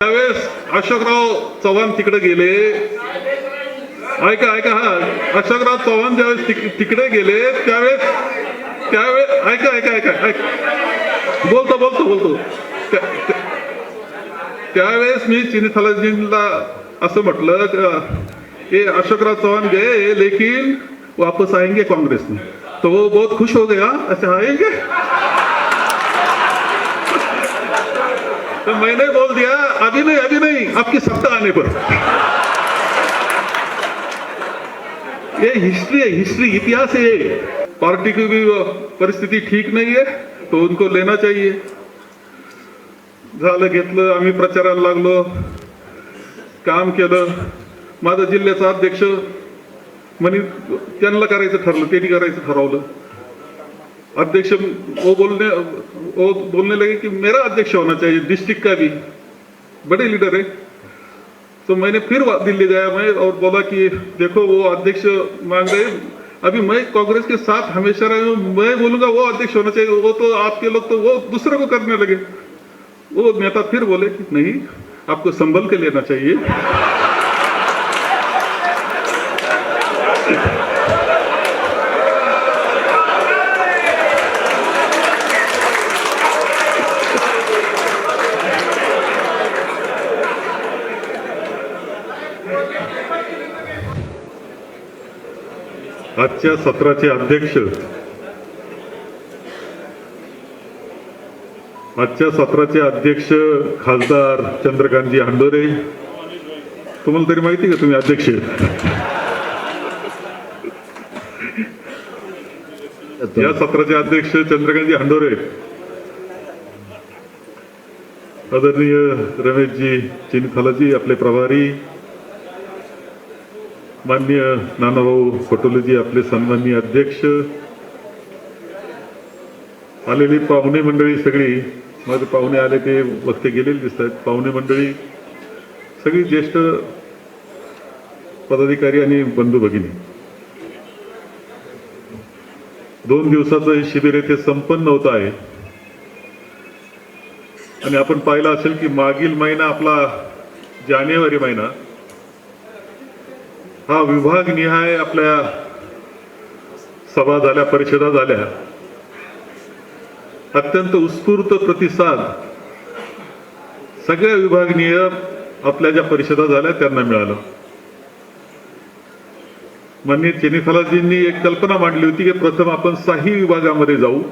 त्यावेळेस अशोकराव चव्हाण तिकडे गेले. ऐका ऐका हा. अशोकराव चव्हाण ज्यावेळेस तिकडे गेले त्यावेळेस त्यावेळेस ऐका ऐका ऐका ऐका. बोलतो बोलतो बोलतो. त्यावेळेस मी चिनीथालाजींना असं म्हटलं ये अशोकराव चव्हाण गए लेकिन वापस आएंगे कांग्रेस में तो वो बहुत खुश हो गया अच्छा आएंगे? तो मैंने बोल दिया अभी नहीं अभी नहीं आपकी सत्ता आने पर। ये हिस्ट्री है हिस्ट्री इतिहास है ये। पार्टी की भी परिस्थिती ठीक नहीं है तो उनको लेना चाहिए। झालं घेतलं आम्ही प्रचाराला लागलो काम केलं। माझा जिल्ह्याचा अध्यक्ष म्हणे त्यांना करायचं ठरलं त्यांनी करायचं ठरवलं। अध्यक्ष वो बोलने वो बोलने लगे कि मेरा अध्यक्ष होना चाहिए डिस्ट्रिक्ट का भी। बड़े लीडर है। तो मैंने फिर दिल्ली गया मैं और बोला कि देखो, वो अध्यक्ष मांग रहे अभी मैं कांग्रेस के साथ हमेशा रहा हूँ, मैं बोलूँगा वो अध्यक्ष होना चाहिए, वो तो आपके लोग तो वो दूसरे को करने लगे। वो नेता फिर बोले कि नहीं, आपको संभल के लेना चाहिए। आजच्या सत्राचे अध्यक्ष. आजच्या सत्राचे अध्यक्ष खासदार चंद्रकांतजी हांडोरे. तुम्हाला तरी माहिती का तुम्ही अध्यक्ष या सत्राचे अध्यक्ष चंद्रकांतजी हांडोरे. आदरणीय रमेशजी चिनखालाजी आपले प्रभारी. मान्य नानाभाऊ पटोलेजी आपले सन्माननीय अध्यक्ष आलेली पाहुणे मंडळी सगळी माझे पाहुणे आले ते वक्ते गेलेले दिसत आहेत पाहुणे मंडळी सगळी ज्येष्ठ पदाधिकारी आणि बंधू भगिनी. दोन दिवसाचं हे शिबिर येथे संपन्न होत आहे. आणि आपण पाहिलं असेल की मागील महिना आपला जानेवारी महिना हा विभाग निहाय आपल्या सभा झाल्या परिषदा झाल्या. अत्यंत उत्स्फूर्त प्रतिसाद सगळ्या विभागनीय आपल्या ज्या परिषदा झाल्या त्यांना मिळालं. माननीय चेनिफालाजींनी एक कल्पना मांडली होती की प्रथम आपण साही विभागामध्ये जाऊ.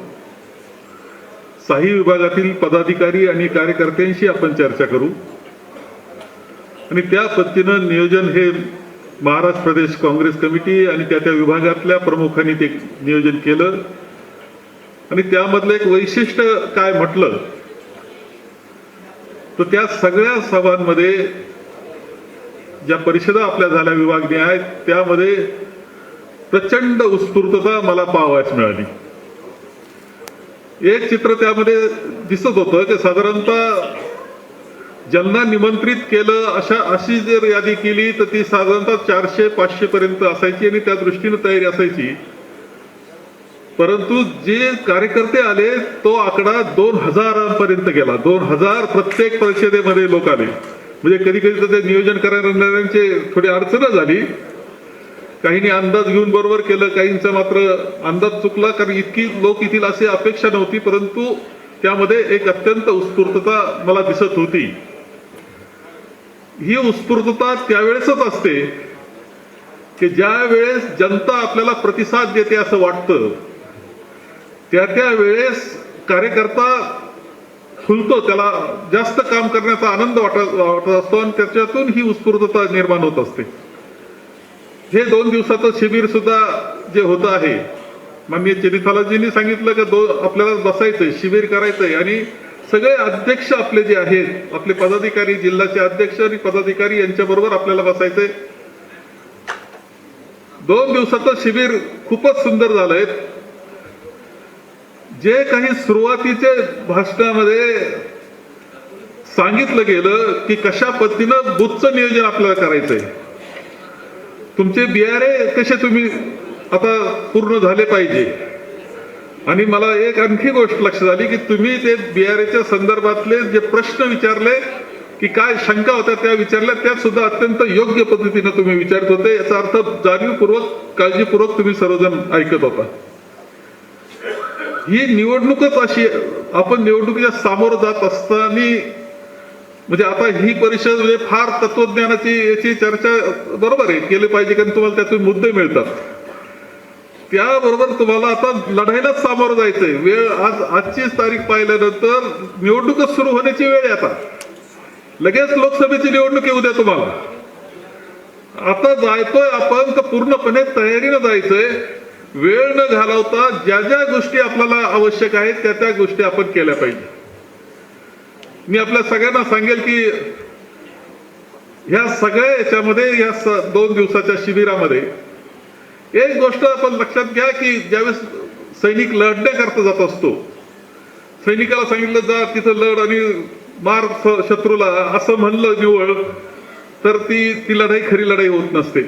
साही विभागातील पदाधिकारी आणि कार्यकर्त्यांशी आपण चर्चा करू. आणि त्या पद्धतीनं नियोजन हे महाराष्ट्र प्रदेश काँग्रेस कमिटी आणि त्या त्या विभागातल्या प्रमुखांनी ते नियोजन केलं. आणि त्यामधलं एक वैशिष्ट्य काय म्हटलं? तर त्या सगळ्या सभांमध्ये ज्या परिषदा आपल्या झाल्या विभागणी आहेत त्यामध्ये प्रचंड उत्स्फूर्तता मला पाहावयास मिळाली. एक चित्र त्यामध्ये दिसत होतं की साधारणतः ज्यांना निमंत्रित केलं अशा अशी जर यादी केली तर ती साधारणतः चारशे पाचशे पर्यंत असायची आणि त्या दृष्टीने तयारी असायची. परंतु जे कार्यकर्ते आले तो आकडा दोन हजारांपर्यंत गेला. दोन हजार प्रत्येक परिषदेमध्ये लोक आले म्हणजे कधी कधी तर ते नियोजन करणाऱ्यांचे थोडी अडचण झाली. काहींनी अंदाज घेऊन बरोबर केलं काहींचा मात्र अंदाज चुकला कारण इतकी लोक येथील अशी अपेक्षा नव्हती परंतु त्यामध्ये एक अत्यंत उत्स्फूर्तता मला दिसत होती. ही उत्स्फूर्तता त्यावेळेसच असते की ज्या वेळेस जनता आपल्याला प्रतिसाद देते असं वाटतं त्या त्या वेळेस कार्यकर्ता खुलतो त्याला जास्त काम करण्याचा आनंद वाटत वाटत असतो आणि त्याच्यातून ही उत्स्फूर्तता निर्माण होत असते. हे दोन दिवसाचं शिबिर सुद्धा जे होत आहे माननीय चेनिथालाजींनी सांगितलं की दो आपल्याला बसायचंय शिबिर करायचंय आणि सगळे अध्यक्ष आपले जे आहेत आपले पदाधिकारी जिल्ह्याचे अध्यक्ष आणि पदाधिकारी यांच्या बरोबर आपल्याला बसायचंय. दोन दिवसाचं शिबिर खूपच सुंदर झालंय. जे काही सुरुवातीचे भाषणामध्ये सांगितलं गेलं की कशा पद्धतीनं बुथचं नियोजन आपल्याला करायचंय. तुमचे बियारे कसे तुम्ही आता पूर्ण झाले पाहिजे? आणि मला एक आणखी गोष्ट लक्षात आली की तुम्ही ते बियारेच्या संदर्भातले जे प्रश्न विचारले की काय शंका होत्या त्या विचारल्या त्या सुद्धा अत्यंत योग्य पद्धतीने तुम्ही विचारत होते याचा अर्थ जाणीवपूर्वक काळजीपूर्वक तुम्ही सर्वजण ऐकत होता ही निवडणूकच अशी आहे. आपण निवडणुकीच्या सामोरं जात असताना म्हणजे आता ही परिषद म्हणजे फार तत्वज्ञानाची याची चर्चा बरोबर आहे केली पाहिजे कारण तुम्हाला त्यातून मुद्दे मिळतात त्याबरोबर तुम्हाला आता लढाईलाच सामोरं जायचंय. वेळ आज आजचीच तारीख पाहिल्यानंतर निवडणूकच सुरू होण्याची वेळ आहे आता. लगेच लोकसभेची निवडणूक येऊ द्या तुम्हाला. आता जायतोय आपण तर पूर्णपणे तयारीनं जायचंय. वेळ न घालवता ज्या ज्या गोष्टी आपल्याला आवश्यक आहेत त्या त्या गोष्टी आपण केल्या पाहिजे. मी आपल्या सगळ्यांना सांगेल की ह्या सगळ्या याच्यामध्ये या स- दोन दिवसाच्या शिबिरामध्ये एक गोष्ट आपण लक्षात घ्या की ज्यावेळेस सैनिक लढण्याकरता जात असतो सैनिकाला सांगितलं जा तिथं लढ आणि मार शत्रूला असं म्हणलं निवळ तर ती ती लढाई खरी लढाई होत नसते.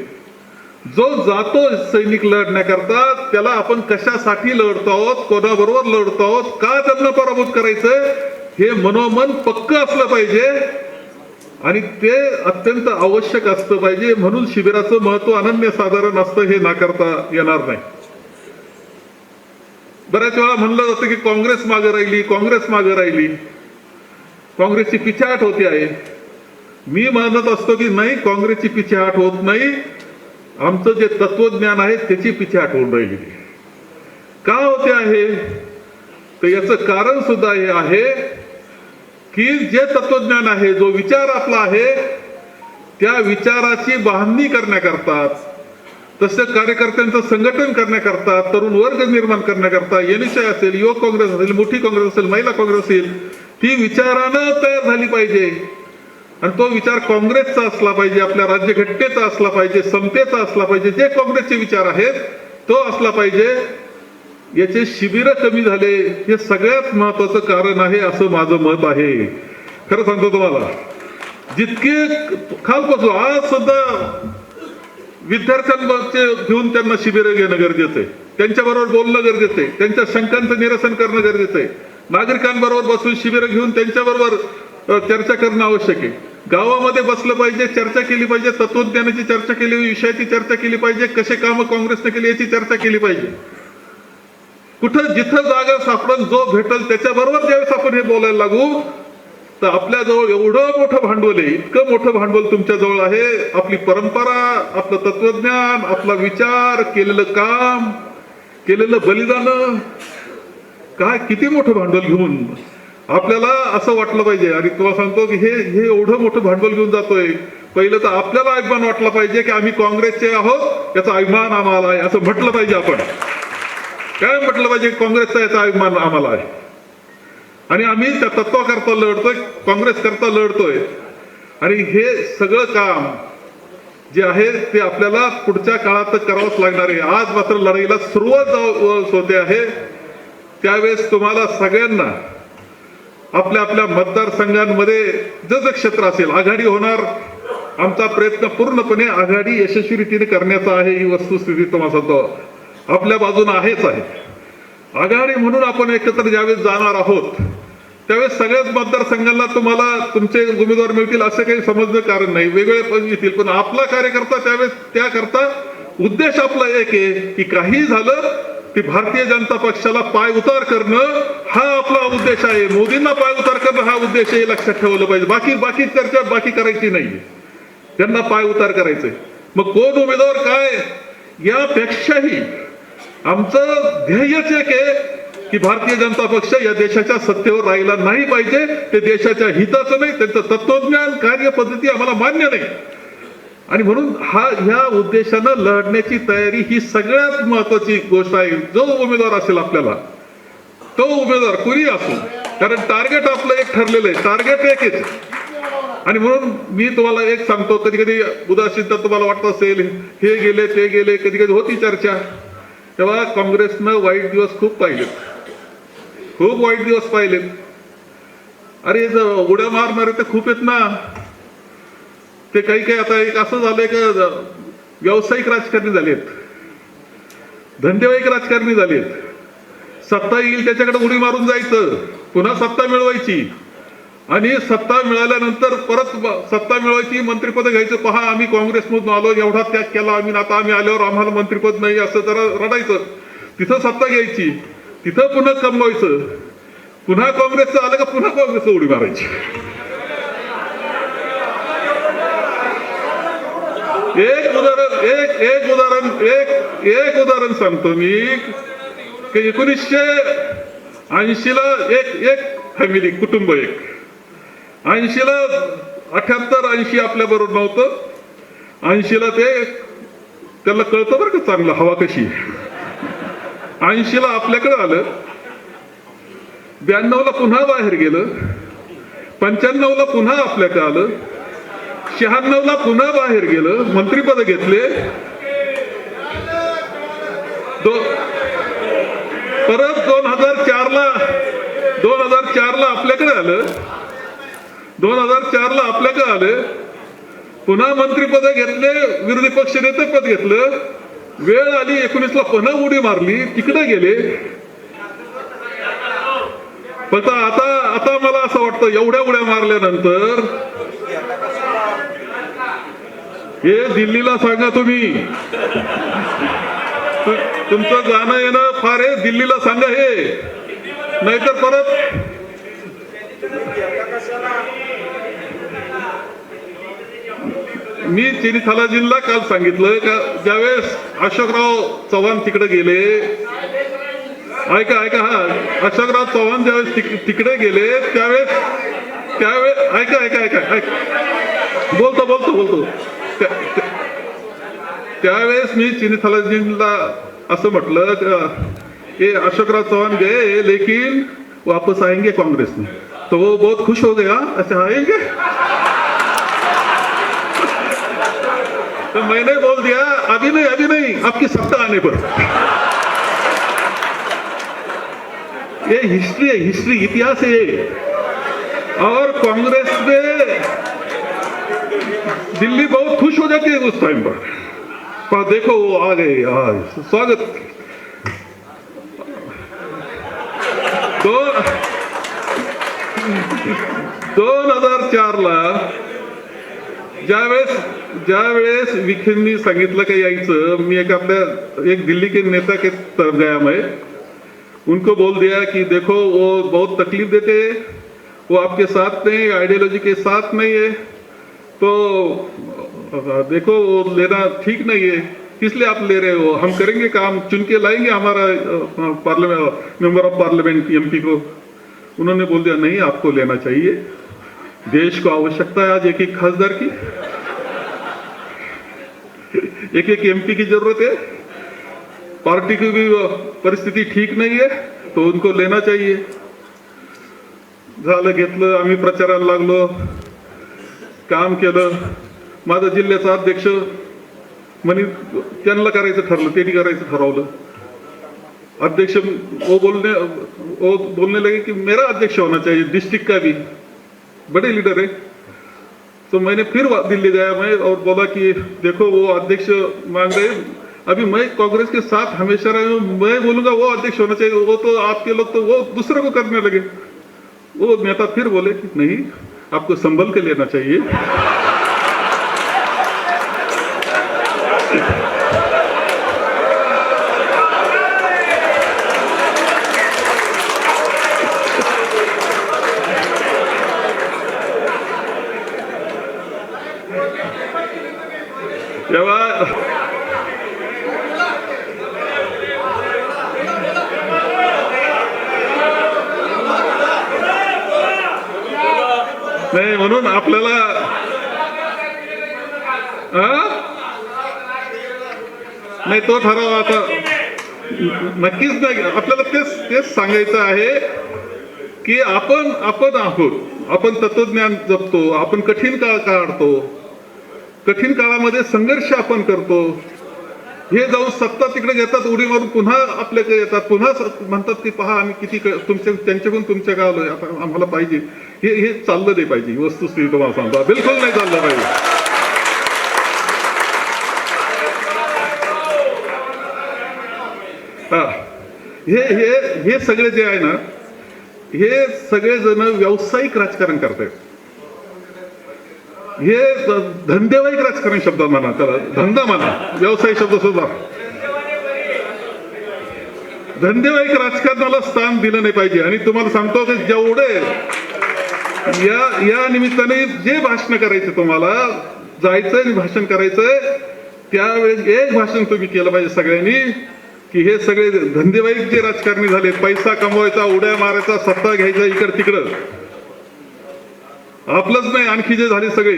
जो जातो सैनिक लढण्याकरता त्याला आपण कशासाठी लढतो आहोत कोणाबरोबर लढतो आहोत का त्यांना पराभूत करायचं हे मनोमन पक्क असलं पाहिजे. आणि ते अत्यंत आवश्यक असतं पाहिजे. म्हणून शिबिराचं महत्त्व अनन्य साधारण असतं हे नाकारता येणार नाही. बऱ्याच वेळा म्हणलं जातं की काँग्रेस मागे राहिली काँग्रेस मागे राहिली. काँग्रेसची पिछाट होते आहे. मी म्हणत असतो की नाही काँग्रेसची पिछाट होत नाही. आमचं जे तत्वज्ञान आहे त्याची पिछाट होऊन राहिली. का होते आहे? तर याचं कारण सुद्धा हे आहे. की जे तत्वज्ञान आहे जो विचार आपला आहे त्या विचाराची बांधणी करण्याकरता तसं कार्यकर्त्यांचं संघटन करण्याकरता तरुण वर्ग निर्माण करण्याकरता एनएसआय असेल युवक काँग्रेस असेल मोठी काँग्रेस असेल महिला काँग्रेस असेल ती विचारानं तयार झाली पाहिजे. आणि तो विचार काँग्रेसचा असला पाहिजे आपल्या राज्यघटनेचा असला पाहिजे समतेचा असला पाहिजे जे काँग्रेसचे विचार आहेत तो असला पाहिजे. याचे शिबिर कमी झाले हे सगळ्यात महत्वाचं कारण आहे असं माझं मत आहे. खरं सांगतो तुम्हाला जितके खालपासून आज सुद्धा विद्यार्थ्यांचे घेऊन त्यांना शिबिर घेणं गरजेचं आहे. त्यांच्याबरोबर बोलणं गरजेचं आहे. त्यांच्या शंकांचं निरसन करणं गरजेचं आहे. नागरिकांबरोबर बसून शिबिरं घेऊन त्यांच्याबरोबर चर्चा करणं आवश्यक आहे. गावामध्ये बसलं पाहिजे चर्चा केली पाहिजे तत्वज्ञानाची चर्चा केली विषयाची चर्चा केली पाहिजे कसे कामं काँग्रेसने केली याची चर्चा केली पाहिजे. कुठं जिथं जागा सापडल जो भेटल त्याच्याबरोबर ज्यावेळेस आपण हे बोलायला लागू. तर आपल्या जवळ एवढं मोठं भांडवल आहे इतकं मोठं भांडवल तुमच्या जवळ आहे. आपली परंपरा आपलं तत्वज्ञान आपला विचार केलेलं काम केलेलं बलिदान. काय किती मोठं भांडवल घेऊन? आपल्याला असं वाटलं पाहिजे. आणि तुला सांगतो की हे हे एवढं मोठं भांडवल घेऊन जातोय. पहिलं तर आपल्याला अभिमान वाटला पाहिजे की आम्ही काँग्रेसचे आहोत याचा अभिमान आम्हाला आहे असं म्हटलं पाहिजे आपण. काय म्हटलं पाहिजे काँग्रेसचा याचा अभिमान आम्हाला आहे. आणि आम्ही त्या तत्वाकरता लढतोय काँग्रेस करता लढतोय. आणि हे सगळं काम जे आहे ते आपल्याला पुढच्या काळात करावंच लागणार आहे. आज मात्र लढाईला सुरुवात होते आहे. त्यावेळेस तुम्हाला सगळ्यांना आपल्या आपल्या मतदारसंघांमध्ये जसं क्षेत्र असेल आघाडी होणार. आमचा प्रयत्न पूर्णपणे आघाडी यशस्वी रीतीने करण्याचा आहे ही वस्तुस्थिती तुम्हाला सांगतो. आपल्या बाजूने आहेच आहे. आघाडी म्हणून आपण एकत्र ज्यावेळेस जाणार आहोत त्यावेळेस सगळ्याच मतदारसंघांना तुम्हाला तुमचे उमेदवार मिळतील असं काही समजणं कारण नाही. वेगळे पण येतील पण आपला कार्यकर्ता त्यावेळेस त्याकरता उद्देश आपला एक आहे की काही झालं की भारतीय जनता पक्षाला पाय उतार करणं हा आपला उद्देश आहे. मोदींना पाय उतार करणं हा उद्देश आहे लक्षात ठेवलं पाहिजे. बाकी बाकी चर्चा बाकी करायची नाहीये त्यांना पाय उतार करायचंय. मग कोण उमेदवार काय? यापेक्षाही आमचं ध्येयच एक आहे की भारतीय जनता पक्ष या देशाच्या सत्तेवर राहिला नाही पाहिजे. ते देशाच्या हिताचं नाही त्यांचं तत्वज्ञान कार्यपद्धती आम्हाला मान्य नाही. आणि म्हणून हा ह्या उद्देशानं लढण्याची तयारी ही सगळ्यात महत्वाची गोष्ट आहे. जो उमेदवार असेल आपल्याला तो उमेदवार कुणी असो कारण टार्गेट आपलं एक ठरलेलं आहे. टार्गेट एकच. आणि म्हणून मी तुम्हाला एक सांगतो कधी कधी उदासीनता तुम्हाला वाटत असेल हे गेले ते गेले कधी कधी होती चर्चा. तेव्हा काँग्रेसनं वाईट दिवस खूप पाहिलेत खूप वाईट दिवस पाहिलेत अरे उड्या मारणारे तर खूप आहेत ना. ते काही काही आता एक असं झालंय का व्यावसायिक राजकारणी झालेत. धंदेवाईक राजकारणी झालेत. सत्ता येईल त्याच्याकडे उडी मारून जायचं. पुन्हा सत्ता मिळवायची. आणि सत्ता मिळाल्यानंतर परत सत्ता मिळवायची मंत्रिपद घ्यायचं पहा आम्ही काँग्रेसमधून आलो एवढा त्याग केला आम्ही आता आम्ही आल्यावर आम्हाला मंत्रिपद नाही असं जरा रडायचं. तिथं सत्ता घ्यायची तिथं पुन्हा कमवायचं. पुन्हा काँग्रेसचं आलं का पुन्हा काँग्रेसचं उडी मारायची. एक उदाहरण एक एक उदाहरण एक एक उदाहरण सांगतो मी. की एकोणीसशे ऐंशीला एक एक फॅमिली कुटुंब एक. ऐंशीला अठ्याहत्तर ऐंशी आपल्या बरोबर नव्हतं. ऐंशीला ते त्याला कळतं बरं का चांगलं हवा कशी ऐंशीला आपल्याकडे आलं. ब्याण्णवला पुन्हा बाहेर गेलं. पंच्याण्णवला पुन्हा आपल्याकडे आलं. शहाण्णवला पुन्हा बाहेर गेलं. मंत्रीपद घेतले. दो परत दोन हजार चारला दोन हजार चारला आपल्याकडे आलं. दोन हजार चारला आपल्याकडे आले. पुन्हा मंत्रीपद घेतले विरोधी पक्ष नेते पद घेतलं. वेळ आली एकोणीसला पुन्हा उडी मारली तिकडे गेले. फक्त आता आता मला असं वाटतं एवढ्या उड्या मारल्यानंतर हे दिल्लीला सांगा तुम्ही. तुमचं जाणं येणं फार आहे दिल्लीला सांगा हे. नाहीतर परत मी चिनीथालाजींना काल सांगितलं का ज्यावेळेस अशोकराव चव्हाण तिकडे गेले ऐका ऐका हा अशोकराव चव्हाण ज्यावेळेस तिकडे गेले त्यावेळेस त्यावेळेस ऐका ऐका ऐका ऐका बोलतो बोलतो बोलतो. त्यावेळेस मी चिनीथालाजींना असं म्हटलं का, अशोकराव चव्हाण गे लेकिन वापस आएंगे काँग्रेसने. तो वो बहुत खुश हो गया अच्छा आएँगे तो मैंने बोल दिया, अभी नहीं अभी नहीं आपकी सप्ताह आने पर। ये हिस्ट्री है, हिस्ट्री, इतिहास है ये। और कांग्रेस में दिल्ली बहुत खुश हो जाती है उस टाइम पर। पर देखो, वो आ गए आज स्वागत। दो दोन हजार चार ला ज्यावेळेस ज्यावेळेस विखेंनी सांगितलं का यायचं मी एक आपल्या एक दिल्ली के नेता के तरफ गया मैं उनको बोल दिया कि देखो वो बहुत तकलीफ देते वो आपके साथ नहीं आइडियोलॉजी के साथ नहीं है। तो देखो वो लेना ठीक नहीं है। किस लिए आप ले रहे हो? हम करेंगे काम चुन के लाएंगे हमारा parliament member of parliament MP को। उन्होंने बोल दिया नहीं आपको लेना चाहिए। देश को आवश्यकता है आज एक एक खासदार की। एक एक एमपी की जरूरत है। पार्टी की भी परिस्थिती ठीक नहीं है तो उनको लेना चाहिए। झालं घेतलं आम्ही प्रचाराला लागलो। काम केलं। माझा जिल्ह्याचा अध्यक्ष म्हणे त्यांना करायचं ठरलं त्यांनी करायचं ठरवलं. अध्यक्ष वो बोलने वो बोलने लगे कि मेरा अध्यक्ष होना चाहिए डिस्ट्रिक्ट का भी। बड़े लीडर है। तो मैंने फिर दिल्ली गया मैं और बोला कि देखो वो अध्यक्ष मांग रहे अभी मैं कांग्रेस के साथ हमेशा रहा हूँ मैं बोलूंगा वो अध्यक्ष होना चाहिए वो तो आपके लोग तो वो दूसरे को करने लगे। वो नेता फिर बोले कि नहीं आपको संभल के लेना चाहिए तेव्हा नाही म्हणून आपल्याला हा? नाही तो ठराव आता नक्कीच नाही. आपल्याला तेच तेच सांगायचं आहे की आपण आपण आहोत. आपण तत्वज्ञान जपतो. आपण कठीण काळ काढतो. कठीण काळामध्ये संघर्ष आपण करतो. हे जाऊन सत्ता तिकडे येतात उडी मारून पुन्हा आपल्याकडे येतात. पुन्हा म्हणतात की पहा आम्ही किती तुमच्या त्यांच्याकडून तुमच्या गावलो आता आम्हाला पाहिजे. हे हे चाललं नाही पाहिजे. वस्तुस्थिती तुम्हाला सांगतो. बिलकुल नाही चाललं पाहिजे. हे हे हे सगळे जे आहे ना हे सगळेजण व्यावसायिक राजकारण करतायत. हे धंदेवाईक राजकारण शब्द म्हणा त्याला धंदा म्हणा व्यवसाय शब्द सुद्धा. धंदेवाईक राजकारणाला स्थान दिलं नाही पाहिजे. आणि तुम्हाला सांगतो की जेवढे या या निमित्ताने जे भाषण करायचे तुम्हाला जायचंय आणि भाषण करायचंय त्यावेळेस एक भाषण तुम्ही केलं पाहिजे सगळ्यांनी की हे सगळे धंदेवाईक जे राजकारणी झाले पैसा कमवायचा उड्या मारायचा सत्ता घ्यायचा इकड तिकडं. आपलंच नाही आणखी जे झाले सगळे.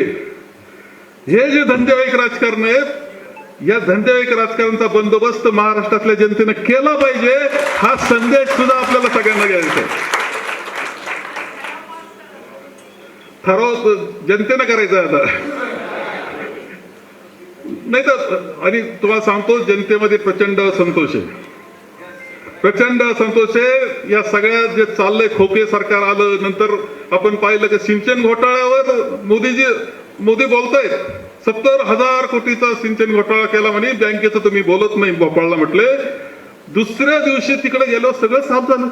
हे जे धंदेवाईक राजकारण आहेत या धंदेवाईक राजकारणाचा बंदोबस्त महाराष्ट्रातल्या जनतेनं केला पाहिजे हा संदेश सुद्धा आपल्याला सगळ्यांना घ्यायचा आहे. ठराव जनतेनं करायचा आता. नाही तर आणि तुम्हाला सांगतो जनतेमध्ये प्रचंड संतोष आहे. प्रचंड संतोष आहे. या सगळ्या जे चाललंय खोके सरकार आलं नंतर आपण पाहिलं की सिंचन घोटाळ्यावर मोदीजी मोदी बोलतायत. सत्तर हजार कोटीचा सिंचन घोटाळा केला म्हणे बँकेचं तुम्ही बोलत नाही भोपाळला म्हटले. दुसऱ्या दिवशी तिकडे गेलो सगळं साफ झालं.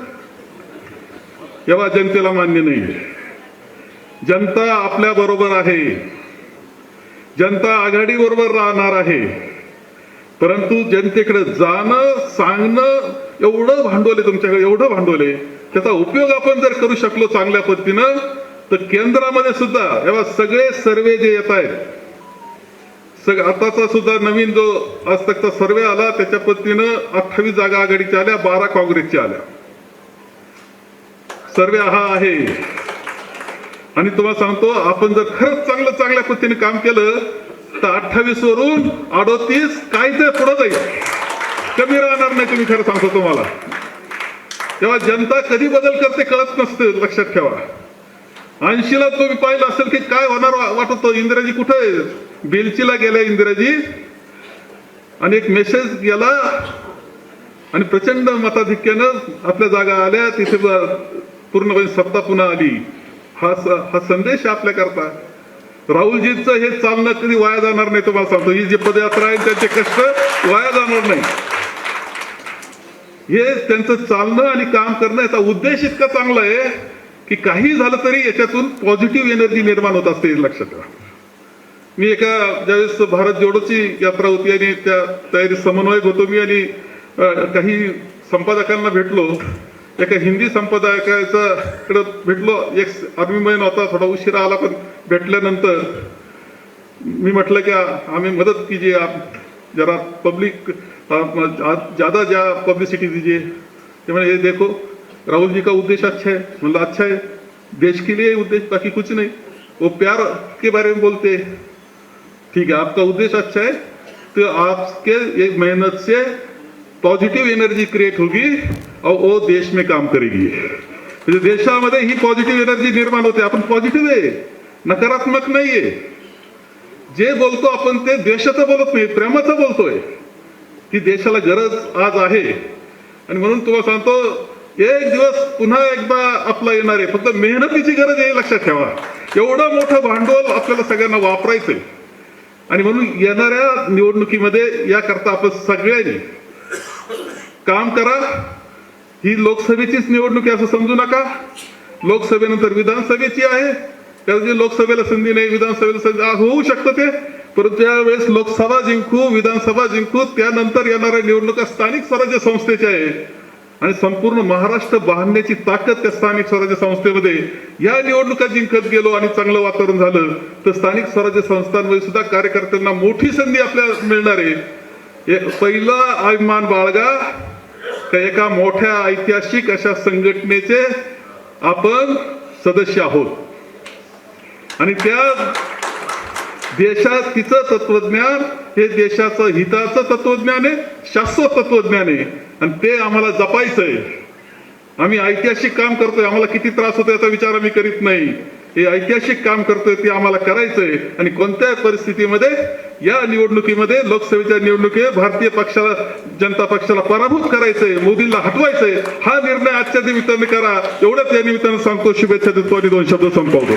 एव्हा जनतेला मान्य नाही जनता आपल्या बरोबर आहे. जनता आघाडी बरोबर राहणार आहे. परंतु जनतेकडे जाणं सांगणं एवढं भांडवल आहे तुमच्याकडे एवढं भांडवल आहे. त्याचा उपयोग आपण जर करू शकलो चांगल्या पद्धतीनं तर केंद्रामध्ये सुद्धा एव्हा सगळे सर्वे जे येत आहेत सग आताचा सुद्धा नवीन जो आज तकचा सर्वे आला त्याच्या पद्धतीनं अठ्ठावीस जागा आघाडीच्या आल्या बारा काँग्रेसच्या आल्या. सर्वे हा आहे. आणि तुम्हाला सांगतो आपण जर खरंच चांगलं चांगल्या पद्धतीने काम केलं तर अठ्ठावीस वरून अडोतीस काय ते पुढे जाईल. कमी राहणार नाही तुम्ही खरं सांगतो तुम्हाला. तेव्हा जनता कधी बदल करते कळत नसते लक्षात ठेवा. ऐंशीला तुम्ही पाहिलं असेल की काय होणार वाटत इंदिराजी कुठे आहे? बेलचीला गेल्या इंदिराजी. आणि एक मेसेज गेला. आणि प्रचंड मताधिक्यानं आपल्या जागा आल्या. तिथे पूर्णपणे सत्ता पुन्हा आली. हा स- हा संदेश आपल्या आपल्याकरता राहुलजींचं हे चालणं कधी वाया जाणार नाही तुम्हाला सांगतो. ही जी पदयात्रा आहे त्यांचे कष्ट वाया जाणार नाही. हे त्यांचं चालणं आणि काम करणं याचा उद्देश इतका चांगला आहे की काही झालं तरी याच्यातून पॉझिटिव्ह एनर्जी निर्माण होत असते लक्षात ठेवा. मी एका ज्यावेळेस भारत जोडोची यात्रा होती आणि त्या तयारी समन्वयक होतो मी आणि काही संपादकांना भेटलो. एका हिंदी संपादकाचा भेटलो एक आर्मी मैन होता थोडा उशिरा आला पण भेटल्यानंतर मी म्हटलं की आम्ही मदत कीजिए आप जरा पब्लिक ज्यादा ज्या पब्लिसिटी दीजिए. ते ये देखो राहुल जी का उद्देश्य अच्छा है? मतलब अच्छा है देश के लिए उद्देश्य बाकी कुछ नहीं. वो प्यार के बारे में बोलते हैं. ठीक है आपका उद्देश्य अच्छा है तो आपके एक मेहनत से पॉझिटिव्ह एनर्जी क्रिएट होगी और वो देश में काम करेगी। म्हणजे देशामध्ये ही पॉझिटिव्ह एनर्जी निर्माण होते आपण पॉझिटिव्ह आहे नकारात्मक नाहीये. जे बोलतो आपण ते देशाचं बोलत नाही प्रेमाचं बोलतोय. ती देशाला गरज आज आहे. आणि म्हणून तुम्हाला सांगतो एक दिवस पुन्हा एकदा आपला येणार आहे. फक्त मेहनतीची गरज आहे लक्षात ठेवा. एवढं मोठं भांडवल आपल्याला सगळ्यांना वापरायचंय. आणि म्हणून येणाऱ्या निवडणुकीमध्ये याकरता आपण सगळ्यांनी काम करा. ही लोकसभेचीच निवडणूक आहे असं समजू नका. लोकसभेनंतर विधानसभेची आहे. कारण लोकसभेला संधी नाही विधानसभेला संधी होऊ शकतं ते. परंतु ज्यावेळेस लोकसभा जिंकू विधानसभा जिंकू त्यानंतर येणाऱ्या निवडणुका स्थानिक स्वराज्य संस्थेच्या आहे. आणि संपूर्ण महाराष्ट्र बांधण्याची ताकद त्या स्थानिक स्वराज्य संस्थेमध्ये. या निवडणुका जिंकत गेलो आणि चांगलं वातावरण झालं तर स्थानिक स्वराज्य संस्थांमध्ये सुद्धा कार्यकर्त्यांना मोठी संधी आपल्याला मिळणार आहे. पहिला अभिमान बाळगा. एका मोठ्या ऐतिहासिक अशा संघटनेचे आपण सदस्य आहोत. आणि त्या देशात तिचं तत्वज्ञान हे देशाचं हिताचं तत्वज्ञान आहे शाश्वत तत्वज्ञान आहे. आणि ते आम्हाला जपायचंय. आम्ही ऐतिहासिक काम करतोय आम्हाला किती त्रास होतो याचा विचार आम्ही करीत नाही. हे ऐतिहासिक काम करतोय ते आम्हाला करायचंय. आणि कोणत्याही परिस्थितीमध्ये या निवडणुकीमध्ये लोकसभेच्या निवडणुकीत भारतीय पक्षाला जनता पक्षाला पराभूत करायचंय मोदींना हटवायचंय हा निर्णय आजच्या निमित्ताने करा. एवढंच या निमित्तानं सांगतो शुभेच्छा देतो आणि दोन शब्द संपवतो.